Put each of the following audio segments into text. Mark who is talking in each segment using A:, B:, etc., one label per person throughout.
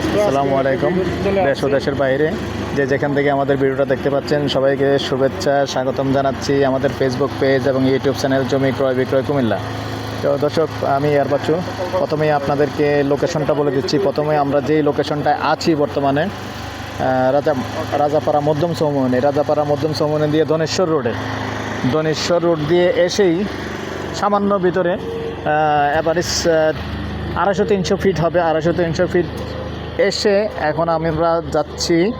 A: আসসালামু আলাইকুম। দেশ ও দেশের বাইরে যে যেখান থেকে আমাদের ভিডিওটা দেখতে পাচ্ছেন সবাইকে শুভেচ্ছা স্বাগতম জানাচ্ছি আমাদের ফেসবুক পেজ এবং ইউটিউব চ্যানেল জমি ক্রয় বিক্রয় কুমিল্লা। তো দর্শক আমি আর বাচ্চু। প্রথমেই আপনাদেরকে লোকেশনটা বলে দিচ্ছি। প্রথমে আমরা যেই লোকেশনটায় আছি বর্তমানে রাজা রাজাপাড়া মধ্যম চৌমনি রাজাপাড়া মধ্যম চৌমনি দিয়ে ধনেশ্বর রোডে। ধনেশ্বর রোড দিয়ে এসেই সামান্য ভিতরে অ্যাভারেজ আড়াইশো তিনশো ফিট হবে। আড়াইশো তিনশো ফিট এসে এখন আমরা যাচ্ছি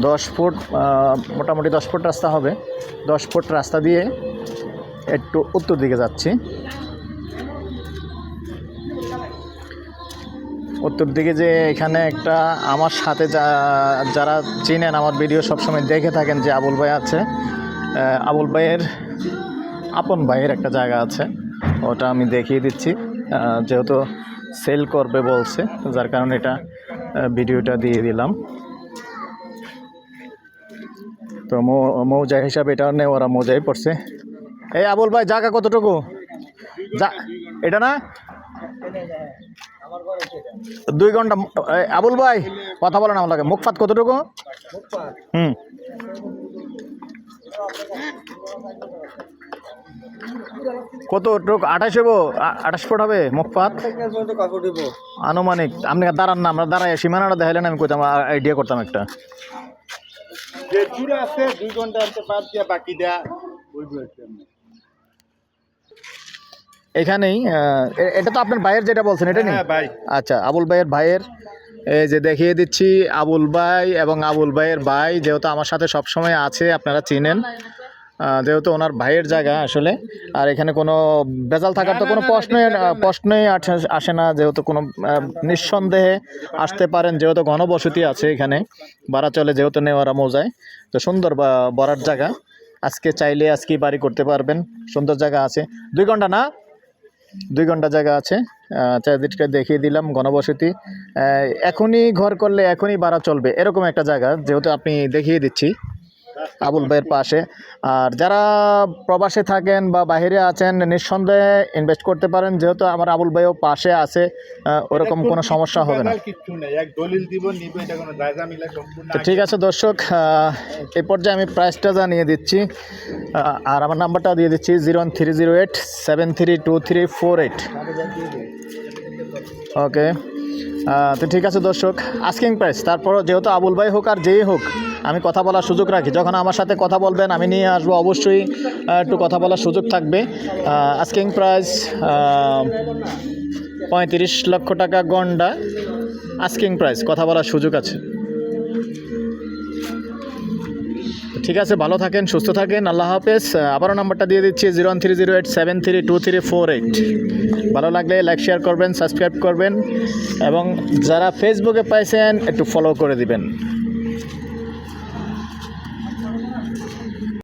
A: দশ ফুট মোটামুটি দশ ফুট রাস্তা হবে। দশ ফুট রাস্তা দিয়ে একটু উত্তর দিকে যাচ্ছি। উত্তর দিকে যে এখানে একটা আমার সাথে যা- যারা চিনেন, আমার ভিডিও সবসময় দেখে থাকেন যে আবুল ভাই আছে। আবুল ভাইয়ের, আপন ভাইয়ের একটা জায়গা আছে। ওটা আমি দেখিয়ে দিচ্ছি। যেহেতু সেল করবে বলছে, যার কারণে এটা ভিডিওটা দিয়ে দিলাম। তো মৌজা হিসাবে এটা নেই ওরা মৌজাই পড়ছে। এই আবুল ভাই, জায়গা কতটুকু? যা এটা না? দুই ঘণ্টা আবুল ভাই, কথা বলেন আমার লাগে। মুখপাত কতটুকু? হুম। কতটুকু আঠাশ হব আঠাশ ফুট হবে মুখপাত? আনুমানিক। আপনি দাঁড়ান না আমরা দাঁড়াই সীমানাটা দেখাইলেন আমি কইতাম আইডিয়া করতাম একটা।
B: আছে দুই ঘণ্টা বাদ দিয়া বাকি দেয়া। বুঝতে পারছি আমি।
A: এখানেই এটা তো আপনার ভাইয়ের যেটা বলছেন এটা নেই?
B: হ্যাঁ ভাই।
A: আচ্ছা আবুল ভাইয়ের ভাইয়ের এই যে দেখিয়ে দিচ্ছি আবুল ভাই এবং আবুল ভাইয়ের ভাই যেহেতু আমার সাথে সব সময় আছে আপনারা চিনেন। যেহেতু ওনার ভাইয়ের জায়গা আসলে আর এখানে কোনো বেজাল থাকার তো কোনো প্রশ্নই প্রশ্নই আসে- আসে না যেহেতু কোনো নিঃসন্দেহে আসতে পারেন যেহেতু ঘনবসতি আছে এখানে চলে যেহেতু নেওয়ারা মৌজায় তো সুন্দর বরার জায়গা। আজকে চাইলে আজকেই বাড়ি করতে পারবেন সুন্দর জায়গা আছে। দুই ঘণ্টা না? দুই ঘণ্টা জায়গা আছে। আহ, চারিদিকটা দেখিয়ে দিলাম ঘনবসতি। এখনই ঘর করলে এখনই বাড়া চলবে এরকম একটা জায়গা যেহেতু আপনি দেখিয়ে দিচ্ছি। আবুল ভাইয়ের পাশে। আর যারা প্রবাসে থাকেন বা বাইরে আছেন নিঃসন্দেহে ইনভেস্ট করতে পারেন। যেহেতু আমার আবুল ভাইও পাশে আছে ওরকম কোনো সমস্যা হবে না। ঠিক আছে দর্শক এই পর্যায়ে আমি প্রাইসটা জানিয়ে দিচ্ছি। আর আমার নাম্বারটা দিয়ে দিচ্ছি zero one three zero eight seven three two three four eight okay তো ঠিক আছে দর্শক আস্কিং প্রাইস তারপর যেহেতু আবুল ভাই হোক আর যেই হোক আমি কথা বলার সুযোগ রাখি। যখন আমার সাথে কথা বলবেন, আমি নিয়ে আসব অবশ্যই একটু কথা বলার সুযোগ থাকবে। আস্কিং প্রাইস পঁয়ত্রিশ লক্ষ টাকা গন্ডা আস্কিং প্রাইস কথা বলার সুযোগ আছে। ঠিক আছে, ভালো থাকেন, সুস্থ থাকেন, আল্লাহ হাফেজ। আবারও নাম্বারটা দিয়ে দিচ্ছি, zero one three zero eight seven three two three four eight. ভালো লাগলে লাইক শেয়ার করবেন সাবস্ক্রাইব করবেন, এবং যারা ফেসবুকে পাইছেন, একটু ফলো করে দিবেন।